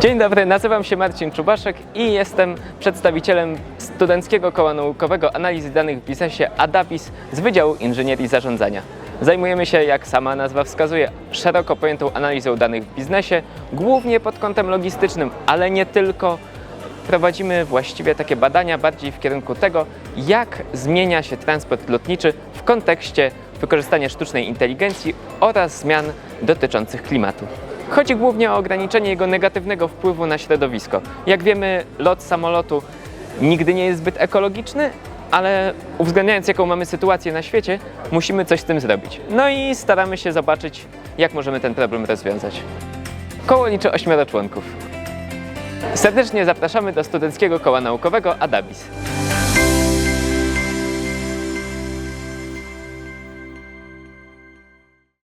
Dzień dobry, nazywam się Marcin Czubaszek i jestem przedstawicielem Studenckiego Koła Naukowego Analizy Danych w Biznesie ADAPIS z Wydziału Inżynierii Zarządzania. Zajmujemy się, jak sama nazwa wskazuje, szeroko pojętą analizą danych w biznesie, głównie pod kątem logistycznym, ale nie tylko. Prowadzimy właściwie takie badania bardziej w kierunku tego, jak zmienia się transport lotniczy w kontekście wykorzystania sztucznej inteligencji oraz zmian dotyczących klimatu. Chodzi głównie o ograniczenie jego negatywnego wpływu na środowisko. Jak wiemy, lot samolotu nigdy nie jest zbyt ekologiczny, ale uwzględniając jaką mamy sytuację na świecie, musimy coś z tym zrobić. No i staramy się zobaczyć, jak możemy ten problem rozwiązać. Koło liczy ośmioro członków. Serdecznie zapraszamy do Studenckiego Koła Naukowego ADABIS.